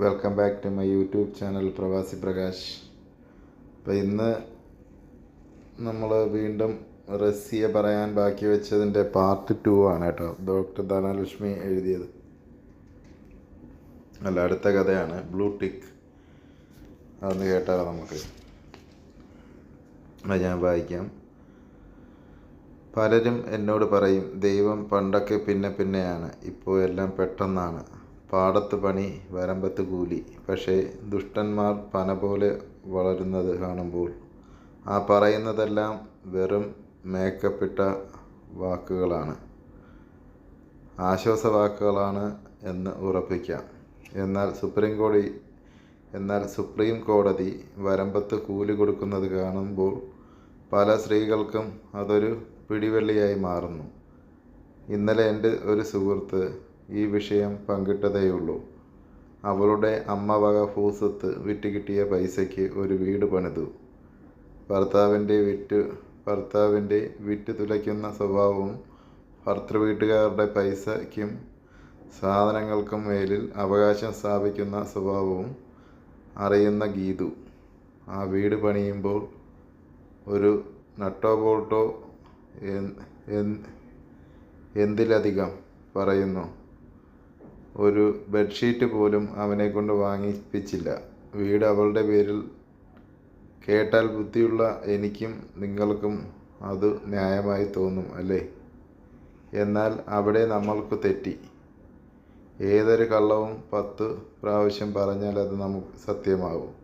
Welcome back to my YouTube channel Pravasi Prakash അപ്പോൾ ഇന്ന് നമ്മൾ വീണ്ടും റസ്സിയെ പറയാൻ ബാക്കി വെച്ചതിന്റെ പാർട്ട് ടു ആണ് കേട്ടോ. ഡോക്ടർ ധനലക്ഷ്മി എഴുതിയത്. അല്ല അടുത്ത കഥയാണ് ബ്ലൂ ടിക്ക് അതൊന്ന് കേട്ടാലോ നമുക്ക്? അത് ഞാൻ വായിക്കാം. പലരും എന്നോട് പറയും ദൈവം പണ്ടൊക്കെ പിന്നെ പിന്നെയാണ് ഇപ്പോൾ എല്ലാം പെട്ടെന്നാണ്. പാടത്ത് പണി വരമ്പത്ത് കൂലി. പക്ഷേ ദുഷ്ടന്മാർ പന പോലെ വളരുന്നത് കാണുമ്പോൾ ആ പറയുന്നതെല്ലാം വെറും മേക്കപ്പിട്ട വാക്കുകളാണ്. ആശ്വാസവാക്കുകളാണ് എന്ന് ഉറപ്പിക്കാം. എന്നാൽ സുപ്രീം കോടതി എന്നാൽ സുപ്രീം കോടതി വരമ്പത്ത് കൂലി കൊടുക്കുന്നത് കാണുമ്പോൾ പല സ്ത്രീകൾക്കും അതൊരു പിടിവെള്ളിയായി മാറുന്നു. ഇന്നലെ എന്റെ ഒരു സുഹൃത്ത് ഈ വിഷയം പങ്കിട്ടതേയുള്ളൂ. അവളുടെ അമ്മ വക ഭൂസ്വത്ത് വിറ്റ് കിട്ടിയ പൈസയ്ക്ക് ഒരു വീട് പണിതു. ഭർത്താവിന്റെ വിറ്റ് ഭർത്താവിന്റെ വിറ്റ് തുലയ്ക്കുന്ന സ്വഭാവവും ഭർത്തൃ വീട്ടുകാരുടെ പൈസയ്ക്കും സാധനങ്ങൾക്കും മേലിൽ അവകാശം സ്ഥാപിക്കുന്ന സ്വഭാവവും അറിയുന്ന ഗീതു. ആ വീട് പണിയുമ്പോൾ ഒരു നട്ടോ ബോൾട്ടോ എന്തിലധികം പറയുന്നു. ഒരു ബെഡ്ഷീറ്റ് പോലും അവനെ കൊണ്ട് വാങ്ങിപ്പിച്ചില്ല. വീട് അവളുടെ പേരിൽ കേട്ടാൽ ബുദ്ധിയുള്ള എനിക്കും നിങ്ങൾക്കും അത് ന്യായമായി തോന്നും അല്ലേ? എന്നാൽ അവിടെ നമ്മൾക്ക് തെറ്റി. ഏതൊരു കള്ളവും പത്ത് പ്രാവശ്യം പറഞ്ഞാൽ അത് നമുക്ക് സത്യമാവും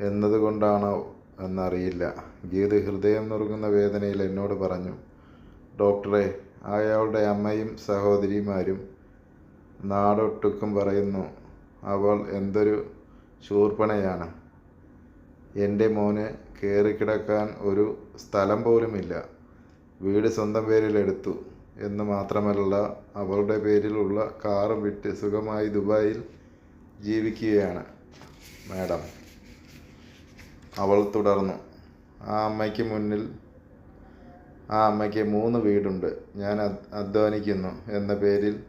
എന്നതുകൊണ്ടാണോ എന്നറിയില്ല. ഗീത് ഹൃദയം നുറുങ്ങുന്ന വേദനയിൽ എന്നോട് പറഞ്ഞു ഡോക്ടറെ അയാളുടെ അമ്മയും സഹോദരിമാരും നാടൊട്ടുക്കും പറയുന്നു. അവൾ എന്തൊരു ശൂർപ്പണയാണ്. എന്റെ മോന് കയറിക്കിടക്കാൻ ഒരു സ്ഥലം പോലുമില്ല. വീട് സ്വന്തം പേരിലെടുത്തു എന്ന് മാത്രമല്ല അവളുടെ പേരിലുള്ള കാറും വിറ്റ് സുഖമായി ദുബായിൽ ജീവിക്കുകയാണ് മാഡം. അവൾ തുടർന്നു. ആ അമ്മയ്ക്ക് മുന്നിൽ ആ അമ്മയ്ക്ക് മൂന്ന് വീടുണ്ട്. ഞാൻ അധ്വാനിക്കുന്നു എന്ന പേരിൽ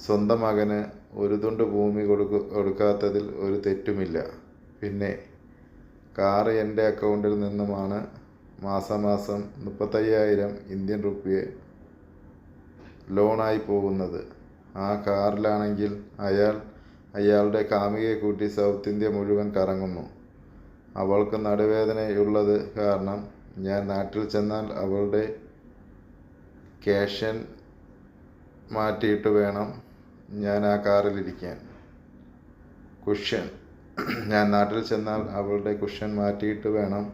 സ്വന്തം മകന് ഒരു തുണ്ട് ഭൂമി കൊടുക്കു കൊടുക്കാത്തതിൽ ഒരു തെറ്റുമില്ല. പിന്നെ കാറ് എന്റെ അക്കൗണ്ടിൽ നിന്നുമാണ് മാസമാസം മുപ്പത്തയ്യായിരം ഇന്ത്യൻ റുപ്യ ലോണായി പോകുന്നത്. ആ കാറിലാണെങ്കിൽ അയാൾ അയാളുടെ കാമുകയെ കൂട്ടി സൗത്ത് ഇന്ത്യ മുഴുവൻ കറങ്ങുന്നു. അവൾക്ക് നടുവേദനയുള്ളത് കാരണം ഞാൻ നാട്ടിൽ ചെന്നാൽ അവളുടെ ക്യാഷൻ മാറ്റിയിട്ട് വേണം ഞാൻ ആ കാറിലിരിക്കാൻ കുഷ്യൻ. ഞാൻ നാട്ടിൽ ചെന്നാൽ അവളുടെ കുഷ്യൻ മാറ്റിയിട്ട് വേണം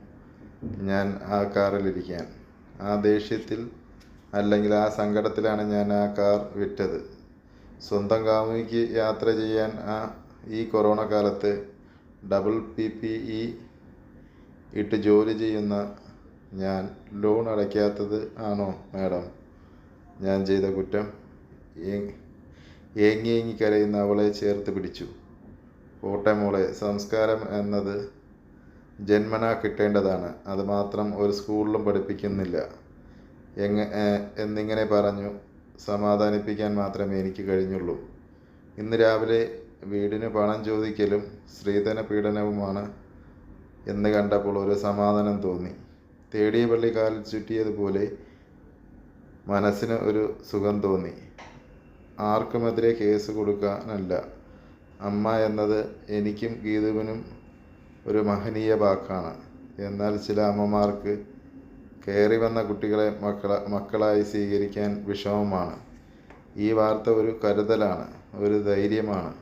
ഞാൻ ആ കാറിലിരിക്കാൻ ആ ദേഷ്യത്തിൽ അല്ലെങ്കിൽ ആ സങ്കടത്തിലാണ് ഞാൻ ആ കാർ വിറ്റത്. സ്വന്തം കാമുകിക്ക് യാത്ര ചെയ്യാൻ ആ ഈ കൊറോണ കാലത്ത് ഡബിൾ പി പി ഇ ഇട്ട് ജോലി ചെയ്യുന്ന ഞാൻ ലോൺ അടയ്ക്കാത്തത് ആണോ മാഡം? ഞാൻ ചെയ്ത കുറ്റം ഏങ്ങി ഏങ്ങി കരയുന്ന അവളെ ചേർത്ത് പിടിച്ചു. പോട്ടെ മോളെ സംസ്കാരം എന്നത് ജന്മനാ കിട്ടേണ്ടതാണ്. അത് മാത്രം ഒരു സ്കൂളിലും പഠിപ്പിക്കുന്നില്ല. എങ്ങ എന്നിങ്ങനെ പറഞ്ഞു സമാധാനിപ്പിക്കാൻ മാത്രമേ എനിക്ക് കഴിഞ്ഞുള്ളൂ. ഇന്ന് രാവിലെ വീടിന് പണം ചോദിക്കലും സ്ത്രീധന പീഡനവുമാണ് എന്ന് കണ്ടപ്പോൾ ഒരു സമാധാനം തോന്നി. തേടിയ പള്ളി കാലിൽ ചുറ്റിയതുപോലെ മനസ്സിന് ഒരു സുഖം തോന്നി. ആർക്കുമെതിരെ കേസ് കൊടുക്കാനല്ല. അമ്മ എന്നത് എനിക്കും ഗീതുവിനും ഒരു മഹനീയ വാക്കാണ്. എന്നാൽ ചില അമ്മമാർക്ക് കയറി വന്ന കുട്ടികളെ മക്കള മക്കളായി സ്വീകരിക്കാൻ വിഷമമാണ്. ഈ വാർത്ത ഒരു കരുതലാണ് ഒരു ധൈര്യമാണ്.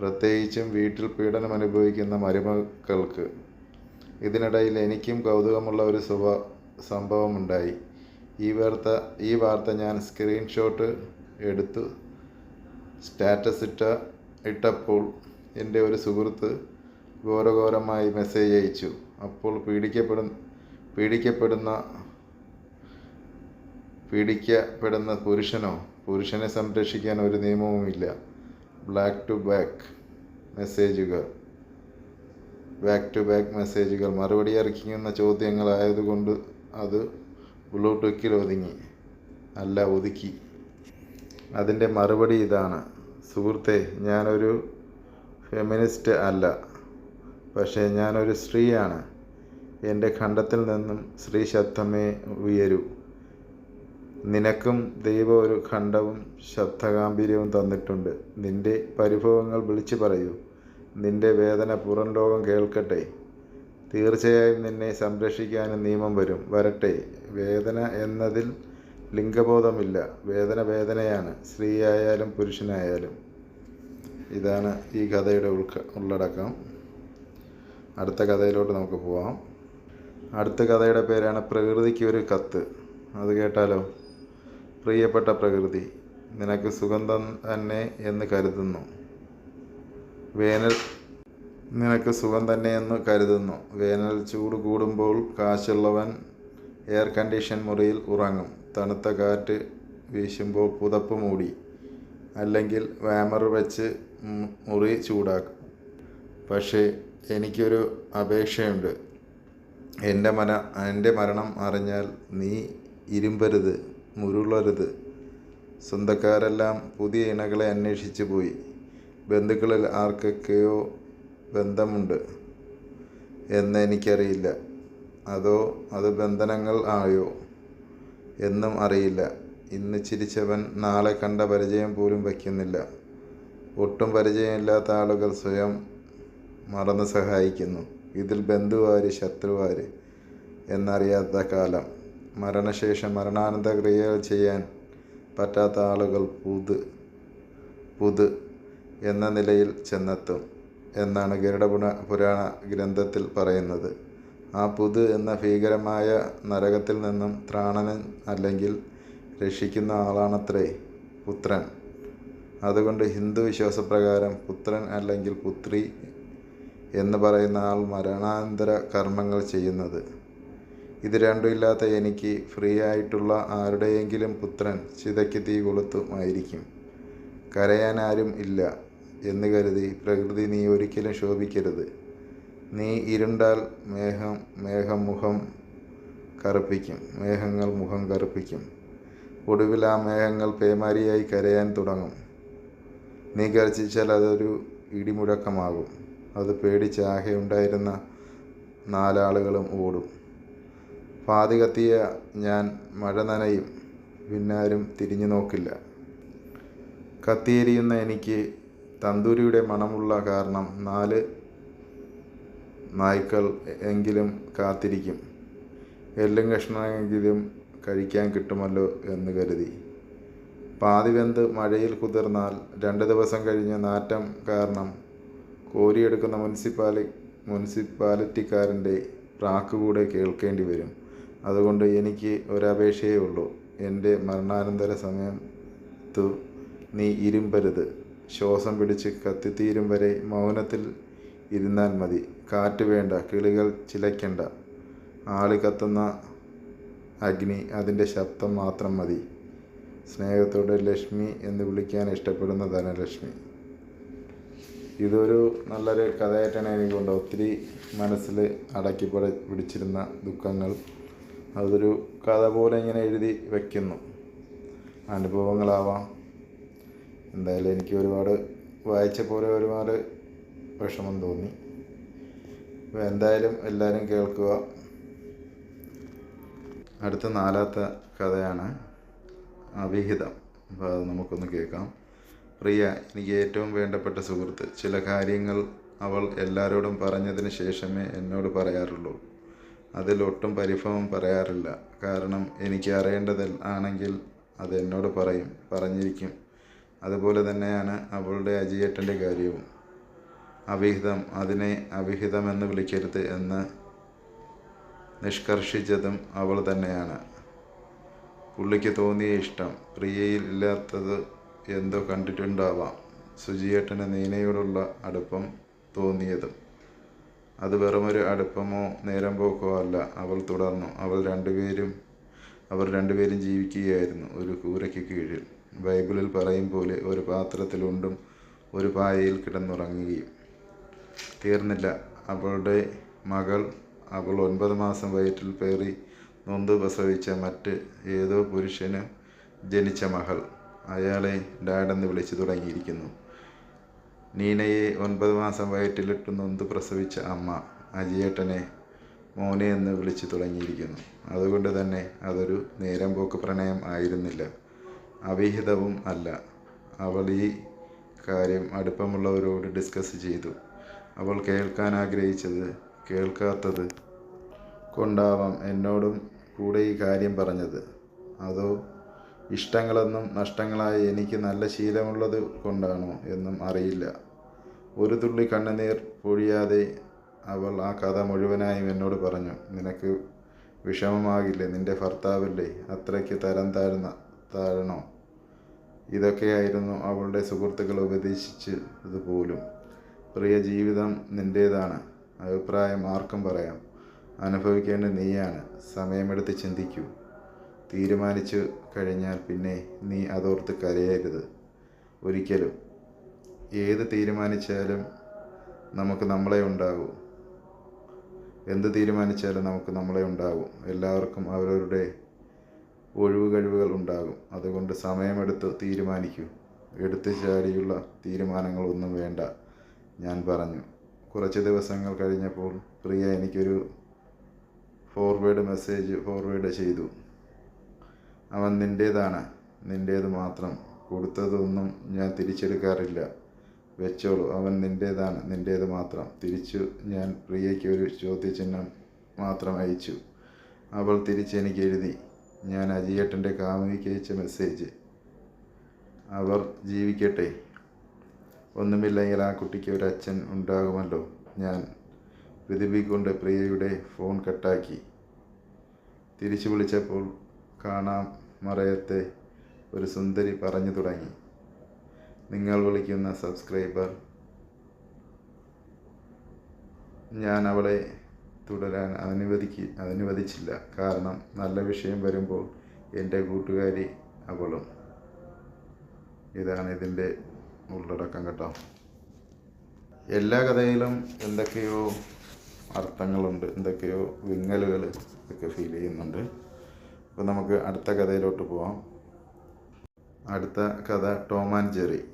പ്രത്യേകിച്ചും വീട്ടിൽ പീഡനം അനുഭവിക്കുന്ന മരുമക്കൾക്ക്. ഇതിനിടയിൽ എനിക്കും കൗതുകമുള്ള ഒരു സംഭവമുണ്ടായി. ഈ വാർത്ത ഈ വാർത്ത ഞാൻ സ്ക്രീൻഷോട്ട് എടുത്തു സ്റ്റാറ്റസ് ഇട്ട ഇട്ടപ്പോൾ എന്റെ ഒരു സുഹൃത്ത് ഘോരഘോരമായി മെസ്സേജ് അയച്ചു. അപ്പോൾ പീഡിക്കപ്പെടു പീഡിക്കപ്പെടുന്ന പീഡിക്കപ്പെടുന്ന പുരുഷനോ പുരുഷനെ സംരക്ഷിക്കാൻ ഒരു നിയമവുമില്ല. ബ്ലാക്ക് ടു ബാക്ക് മെസ്സേജുകൾ ബാക്ക് ടു ബാക്ക് മെസ്സേജുകൾ മറുപടി അറിയിക്കുന്ന ചോദ്യങ്ങളായതുകൊണ്ട് അത് ബ്ലൂടൂക്കിൽ ഒതുങ്ങി. അല്ല ഒതുക്കി. അതിന്റെ മറുപടി ഇതാണ്. സുഹൃത്തെ ഞാനൊരു ഫെമിനിസ്റ്റ് അല്ല പക്ഷേ ഞാനൊരു സ്ത്രീയാണ്. എന്റെ ഖണ്ഡത്തിൽ നിന്നും സ്ത്രീ ശബ്ദമേ ഉയരൂ. നിനക്കും ദൈവം ഒരു ഖണ്ഡവും ശബ്ദഗാംഭീര്യവും തന്നിട്ടുണ്ട്. നിന്റെ പരിഭവങ്ങൾ വിളിച്ചു പറയൂ. നിന്റെ വേദന പുറം ലോകം കേൾക്കട്ടെ. തീർച്ചയായും നിന്നെ സംരക്ഷിക്കാനും നിയമം വരും. വരട്ടെ. വേദന എന്നതിൽ ലിംഗബോധമില്ല. വേദന വേദനയാണ്. സ്ത്രീയായാലും പുരുഷനായാലും. ഇതാണ് ഈ കഥയുടെ ഉൾക്ക ഉള്ളടക്കം. അടുത്ത കഥയിലോട്ട് നമുക്ക് പോവാം. അടുത്ത കഥയുടെ പേരാണ് പ്രകൃതിക്ക് ഒരു കത്ത്. അത് കേട്ടാലോ? പ്രിയപ്പെട്ട പ്രകൃതി നിനക്ക് സുഗന്ധം തന്നെ എന്ന് കരുതുന്നു. വേനൽ നിനക്ക് സുഖം തന്നെ എന്ന് കരുതുന്നു. വേനൽ ചൂട് കൂടുമ്പോൾ കാശുള്ളവൻ എയർ കണ്ടീഷൻ മുറിയിൽ ഉറങ്ങും. തണുത്ത കാറ്റ് വീശുമ്പോൾ പുതപ്പ് മൂടി അല്ലെങ്കിൽ വാമർ വെച്ച് മുറി ചൂടാക്കും. പക്ഷേ എനിക്കൊരു അപേക്ഷയുണ്ട്. എന്റെ മന എന്റെ മരണം അറിഞ്ഞാൽ നീ ഇരുമ്പരുത് മുരുളരുത്. സ്വന്തക്കാരെല്ലാം പുതിയ ഇണകളെ അന്വേഷിച്ചു പോയി. ബന്ധുക്കളിൽ ആർക്കൊക്കെയോ ബന്ധമുണ്ട് എന്ന് എനിക്കറിയില്ല. അതോ അത് ബന്ധനങ്ങൾ ആയോ? എന്നും അറിയില്ല. ഇന്ന് ചിരിച്ചവൻ നാളെ കണ്ട പരിചയം പോലും വയ്ക്കുന്നില്ല. ഒട്ടും പരിചയമില്ലാത്ത ആളുകൾ സ്വയം മറന്ന് സഹായിക്കുന്നു. ഇതിൽ ബന്ധുവാര് ശത്രുവാര് എന്നറിയാത്ത കാലം. മരണശേഷം മരണാനന്ത ക്രിയകൾ ചെയ്യാൻ പറ്റാത്ത ആളുകൾ പുത് പുത് എന്ന നിലയിൽ ചെന്നെത്തും എന്നാണ് ഗരുഡപുണ പുരാണ ഗ്രന്ഥത്തിൽ പറയുന്നത്. ആ എന്ന ഭീകരമായ നരകത്തിൽ നിന്നും ത്രാണനൻ അല്ലെങ്കിൽ രക്ഷിക്കുന്ന ആളാണത്രേ പുത്രൻ. അതുകൊണ്ട് ഹിന്ദു വിശ്വാസപ്രകാരം പുത്രൻ അല്ലെങ്കിൽ പുത്രി എന്ന് പറയുന്ന ആൾ മരണാനന്തര കർമ്മങ്ങൾ ചെയ്യുന്നത്. ഇത് രണ്ടും ഇല്ലാത്ത എനിക്ക് ഫ്രീ ആയിട്ടുള്ള ആരുടെയെങ്കിലും പുത്രൻ ചിതയ്ക്ക് തീ കൊളുത്തുമായിരിക്കും കരയാൻ ആരും ഇല്ല എന്ന് കരുതി പ്രകൃതി നീ ഒരിക്കലും ശോഭിക്കരുത്. നീ ഇരുണ്ടാൽ മേഘം മേഘം മുഖം കറുപ്പിക്കും മേഘങ്ങൾ മുഖം കറുപ്പിക്കും. ഒടുവിൽ ആ മേഘങ്ങൾ പേമാരിയായി കരയാൻ തുടങ്ങും. നീ ഗർജിച്ചാൽ അതൊരു ഇടിമുഴക്കമാകും. അത് പേടിച്ച് ആകെ ഉണ്ടായിരുന്ന നാലാളുകളും ഓടും. പാതി കത്തിയ ഞാൻ മഴ നനയും പിന്നാരും തിരിഞ്ഞു നോക്കില്ല. കത്തിയെരിയുന്ന എനിക്ക് തന്തൂരിയുടെ മണമുള്ള കാരണം നാല് നായ്ക്കൾ എങ്കിലും കാത്തിരിക്കും. എല്ലും കഷ്ണമെങ്കിലും കഴിക്കാൻ കിട്ടുമല്ലോ എന്ന് കരുതി. പാതി വെന്ത് മഴയിൽ കുതിർന്നാൽ രണ്ട് ദിവസം കഴിഞ്ഞ് നാറ്റം കാരണം കോരിയെടുക്കുന്ന മുനിസിപ്പാലി മുനിസിപ്പാലിറ്റിക്കാരന്റെ പ്രാക്ക് കൂടെ കേൾക്കേണ്ടി വരും. അതുകൊണ്ട് എനിക്ക് ഒരപേക്ഷയേ ഉള്ളൂ. എന്റെ മരണാനന്തര സമയത്തു നീ ഇരുമ്പരുത്. ശ്വാസം പിടിച്ച് കത്തിത്തീരും വരെ മൗനത്തിൽ ഇരുന്നാൽ മതി. കാറ്റ് വേണ്ട കിളികൾ ചിലയ്ക്കണ്ട. ആളി കത്തുന്ന അഗ്നി അതിന്റെ ശബ്ദം മാത്രം മതി. സ്നേഹത്തോടെ ലക്ഷ്മി എന്ന് വിളിക്കാൻ ഇഷ്ടപ്പെടുന്ന ധനലക്ഷ്മി. ഇതൊരു നല്ലൊരു കഥയായിട്ടാണ് എനിക്ക് കൊണ്ട് ഒത്തിരി മനസ്സിൽ അടക്കി പിടി പിടിച്ചിരുന്ന ദുഃഖങ്ങൾ. അതൊരു കഥ പോലെ ഇങ്ങനെ എഴുതി വയ്ക്കുന്നു അനുഭവങ്ങളാവാം. എന്തായാലും എനിക്ക് ഒരുപാട് വായിച്ച പോലെ ഒരുപാട് വിഷമം തോന്നി. അപ്പോൾ എന്തായാലും എല്ലാവരും കേൾക്കുക. അടുത്ത നാലാമത്തെ കഥയാണ് അവിഹിതം. അപ്പോൾ അത് നമുക്കൊന്ന് കേൾക്കാം. പ്രിയ എനിക്ക് ഏറ്റവും വേണ്ടപ്പെട്ട സുഹൃത്ത് ചില കാര്യങ്ങൾ അവൾ എല്ലാവരോടും പറഞ്ഞതിന് ശേഷമേ എന്നോട് പറയാറുള്ളൂ. അതിൽ ഒട്ടും പരിഭവം പറയാറില്ല. കാരണം എനിക്ക് അറിയേണ്ടത് ആണെങ്കിൽ അത് എന്നോട് പറയും പറഞ്ഞിരിക്കും. അതുപോലെ തന്നെയാണ് അവളുടെ അജിയേട്ടന്റെ കാര്യവും. അവിഹിതം അതിനെ അവിഹിതമെന്ന് വിളിക്കരുത് എന്ന് നിഷ്കർഷിച്ചതും അവൾ തന്നെയാണ്. പുള്ളിക്ക് തോന്നിയ ഇഷ്ടം പ്രിയയിൽ ഇല്ലാത്തത് എന്തോ കണ്ടിട്ടുണ്ടാവാം. സുജിയേട്ടന് നീനയോടുള്ള അടുപ്പം തോന്നിയതും. അത് വെറുമൊരു അടുപ്പമോ നേരം പോക്കോ അല്ല അവൾ തുടർന്നു. അവൾ രണ്ടുപേരും അവർ രണ്ടുപേരും ജീവിക്കുകയായിരുന്നു ഒരു കൂരയ്ക്ക് കീഴിൽ. ബൈബിളിൽ പറയും പോലെ ഒരു പാത്രത്തിലുണ്ടും ഒരു പായയിൽ കിടന്നുറങ്ങുകയും. തീർന്നില്ല. അവളുടെ മകൾ അവൾ ഒൻപത് മാസം വയറ്റിൽ പേറി നൊന്ത് പ്രസവിച്ച മറ്റ് ഏതോ പുരുഷന് ജനിച്ച മകൾ. അയാളെ ഡാഡെന്ന് വിളിച്ചു തുടങ്ങിയിരിക്കുന്നു. നീനയെ ഒൻപത് മാസം വയറ്റിലിട്ട് നൊന്ത് പ്രസവിച്ച അമ്മ അജിയേട്ടനെ മോനെ എന്ന് വിളിച്ചു തുടങ്ങിയിരിക്കുന്നു. അതുകൊണ്ട് തന്നെ അതൊരു നേരം പോക്ക് പ്രണയം ആയിരുന്നില്ല. അവിഹിതവും അല്ല. അവൾ ഈ കാര്യം അടുപ്പമുള്ളവരോട് ഡിസ്കസ് ചെയ്തു. അവൾ കേൾക്കാൻ ആഗ്രഹിച്ചത് കേൾക്കാത്തത് കൊണ്ടാവാം എന്നോടും കൂടെ ഈ കാര്യം പറഞ്ഞത്. അതോ ഇഷ്ടങ്ങളെന്നും നഷ്ടങ്ങളായി എനിക്ക് നല്ല ശീലമുള്ളത് കൊണ്ടാണോ എന്നും അറിയില്ല. ഒരു തുള്ളി കണ്ണുനീർ പൊഴിയാതെ അവൾ ആ കഥ മുഴുവനായും എന്നോട് പറഞ്ഞു നിനക്ക് വിഷമമാകില്ലേ? നിന്റെ ഭർത്താവല്ലേ? അത്രയ്ക്ക് തരം താഴ്ന്ന താഴണോ ഇതൊക്കെയായിരുന്നു അവളുടെ സുഹൃത്തുക്കൾ ഉപദേശിച്ചത് പോലും. പ്രിയ ജീവിതം നിന്റേതാണ് അഭിപ്രായം ആർക്കും പറയാം. അനുഭവിക്കേണ്ട നീയാണ്. സമയമെടുത്ത് ചിന്തിക്കൂ. തീരുമാനിച്ചു കഴിഞ്ഞാൽ പിന്നെ നീ അതോർത്ത് കരയരുത്. ഒരിക്കലും. ഏത് തീരുമാനിച്ചാലും നമുക്ക് നമ്മളെ ഉണ്ടാകൂ എന്ത് തീരുമാനിച്ചാലും നമുക്ക് നമ്മളെ ഉണ്ടാകും എല്ലാവർക്കും അവരവരുടെ ഒഴിവ് കഴിവുകൾ ഉണ്ടാകും. അതുകൊണ്ട് സമയമെടുത്ത് തീരുമാനിക്കൂ. എടുത്തു ചാടിയുള്ള തീരുമാനങ്ങളൊന്നും വേണ്ട. ഞാൻ പറഞ്ഞു. കുറച്ച് ദിവസങ്ങൾ കഴിഞ്ഞപ്പോൾ പ്രിയ എനിക്കൊരു ഫോർവേഡ് മെസ്സേജ് ഫോർവേഡ് ചെയ്തു. അവൻ നിന്റേതാണ് നിന്റേത് മാത്രം. കൊടുത്തതൊന്നും ഞാൻ തിരിച്ചെടുക്കാറില്ല. വെച്ചോളൂ. അവൻ നിന്റേതാണ് നിന്റേത് മാത്രം. തിരിച്ചു ഞാൻ പ്രിയയ്ക്ക് ഒരു ചോദ്യചിഹ്നം മാത്രം അയച്ചു. അവൾ തിരിച്ചെനിക്ക് എഴുതി. ഞാൻ അജിയേട്ടന്റെ കാമുകിക്ക് അയച്ച മെസ്സേജ് അവർ ജീവിക്കട്ടെ. ഒന്നുമില്ലെങ്കിൽ ആ കുട്ടിക്ക് ഒരു അച്ഛൻ ഉണ്ടാകുമല്ലോ. ഞാൻ പ്രതിഭിക്കൊണ്ട് പ്രിയയുടെ ഫോൺ കട്ടാക്കി. തിരിച്ചു വിളിച്ചപ്പോൾ കാണാം മറയത്തെ ഒരു സുന്ദരി പറഞ്ഞു തുടങ്ങി. നിങ്ങൾ വിളിക്കുന്ന സബ്സ്ക്രൈബർ ഞാൻ അവളെ തുടരാൻ അനുവദിക്ക് അനുവദിച്ചില്ല. കാരണം നല്ല വിഷയം വരുമ്പോൾ എന്റെ കൂട്ടുകാരി അവളും. ഇതാണ് ഇതിന്റെ ഉള്ളടക്കം കേട്ടോ. എല്ലാ കഥയിലും എന്തൊക്കെയോ അർത്ഥങ്ങളുണ്ട് എന്തൊക്കെയോ വിങ്ങലുകൾ ഒക്കെ ഫീൽ ചെയ്യുന്നുണ്ട്. അപ്പോൾ നമുക്ക് അടുത്ത കഥയിലോട്ട് പോവാം. അടുത്ത കഥ ടോം ആൻഡ് ജെറി.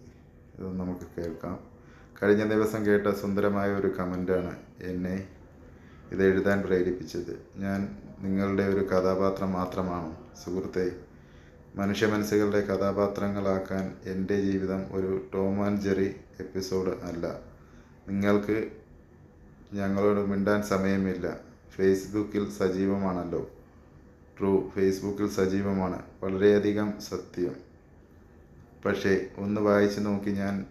ഇത് നമുക്ക് കേൾക്കാം. കഴിഞ്ഞ ദിവസം കേട്ട സുന്ദരമായ ഒരു കമന്റാണ് എന്നെ ഇത് എഴുതാൻ പ്രേരിപ്പിച്ചത്. ഞാൻ നിങ്ങളുടെ ഒരു കഥാപാത്രം മാത്രമാണ് സുഹൃത്തെ. മനുഷ്യ മനസ്സുകളുടെ കഥാപാത്രങ്ങളാക്കാൻ എന്റെ ജീവിതം ഒരു ടോം ആൻഡ് ജെറി എപ്പിസോഡ് അല്ല. നിങ്ങൾക്ക് ഞങ്ങളോട് മിണ്ടാൻ സമയമില്ല. ഫേസ്ബുക്കിൽ സജീവമാണല്ലോ. ട്രൂ ഫേസ്ബുക്കിൽ സജീവമാണ്. വളരെയധികം സത്യം. പക്ഷേ ഒന്ന് വായിച്ചു നോക്കി ഞാൻ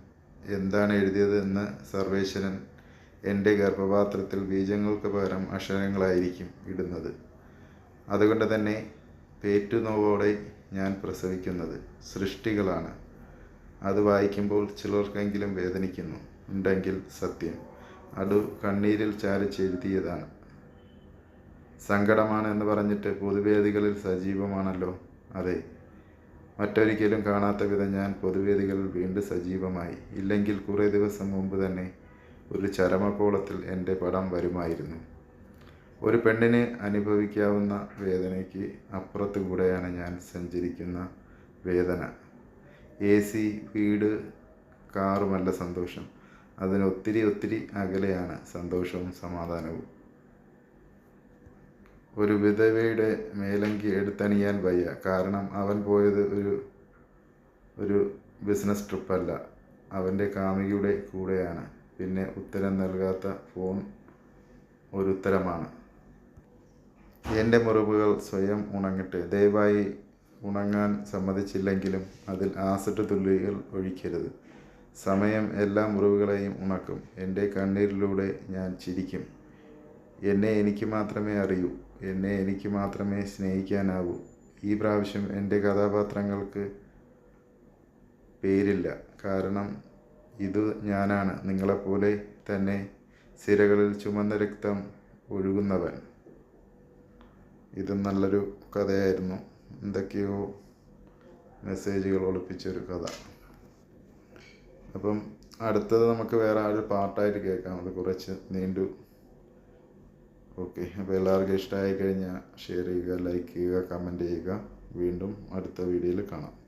എന്താണ് എഴുതിയതെന്ന് സർവേശ്വരൻ എന്റെ ഗർഭപാത്രത്തിൽ ബീജങ്ങൾക്ക് പകരം അക്ഷരങ്ങളായിരിക്കും ഇടുന്നത്. അതുകൊണ്ട് തന്നെ പേറ്റുനോവോടെ ഞാൻ പ്രസവിക്കുന്നത് സൃഷ്ടികളാണ്. അത് വായിക്കുമ്പോൾ ചിലർക്കെങ്കിലും വേദനിക്കുന്നു. ഉണ്ടെങ്കിൽ സത്യം. അത് കണ്ണീരിൽ ചാരിച്ചെഴുതിയതാണ് സങ്കടമാണ് എന്ന് പറഞ്ഞിട്ട് പൊതുവേദികളിൽ സജീവമാണല്ലോ? അതെ. മറ്റൊരിക്കലും കാണാത്ത വിധം ഞാൻ പൊതുവേദികളിൽ വീണ്ടും സജീവമായി. ഇല്ലെങ്കിൽ കുറേ ദിവസം മുമ്പ് തന്നെ ഒരു ചരമകോളത്തിൽ എന്റെ പടം വരുമായിരുന്നു. ഒരു പെണ്ണിന് അനുഭവിക്കാവുന്ന വേദനയ്ക്ക് അപ്പുറത്ത് കൂടെയാണ് ഞാൻ സഞ്ചരിക്കുന്ന വേദന. എ സി വീട് കാറുമല്ല സന്തോഷം. അതിന് ഒത്തിരി ഒത്തിരി അകലെയാണ് സന്തോഷവും സമാധാനവും. ഒരു വിധവയുടെ മേലങ്കി എടുത്തണിയാൻ വയ്യ. കാരണം അവൻ പോയത് ഒരു ഒരു ബിസിനസ് ട്രിപ്പല്ല. അവന്റെ കാമുകിയുടെ കൂടെയാണ്. പിന്നെ ഉത്തരം നൽകാത്ത ഫോൺ ഒരു ഉത്തരമാണ്. എന്റെ മുറിവുകൾ സ്വയം ഉണങ്ങട്ടെ. ദയവായി ഉണങ്ങാൻ സമ്മതിച്ചില്ലെങ്കിലും അതിൽ ആസിഡ് തുള്ളികൾ ഒഴിക്കരുത്. സമയം എല്ലാ മുറിവുകളെയും ഉണക്കും. എന്റെ കണ്ണീരിലൂടെ ഞാൻ ചിരിക്കും. എന്നെ എനിക്ക് മാത്രമേ അറിയൂ. എന്നെ എനിക്ക് മാത്രമേ സ്നേഹിക്കാനാവൂ. ഈ പ്രാവശ്യം എന്റെ കഥാപാത്രങ്ങൾക്ക് പേരില്ല. കാരണം ഇത് ഞാനാണ്. നിങ്ങളെപ്പോലെ തന്നെ സിരകളിൽ ചുമന്ന രക്തം ഒഴുകുന്നവൻ. ഇത് നല്ലൊരു കഥയായിരുന്നു. എന്തൊക്കെയോ മെസ്സേജുകൾ ഒളിപ്പിച്ചൊരു കഥ. അപ്പം അടുത്തത് നമുക്ക് വേറെ ഒരു പാട്ടായിട്ട് കേൾക്കാം. അത് കുറച്ച് നീണ്ടു. ഓക്കെ അപ്പോൾ എല്ലാവർക്കും ഇഷ്ടമായി കഴിഞ്ഞാൽ ഷെയർ ചെയ്യുക ലൈക്ക് ചെയ്യുക കമന്റ് ചെയ്യുക. വീണ്ടും അടുത്ത വീഡിയോയിൽ കാണാം.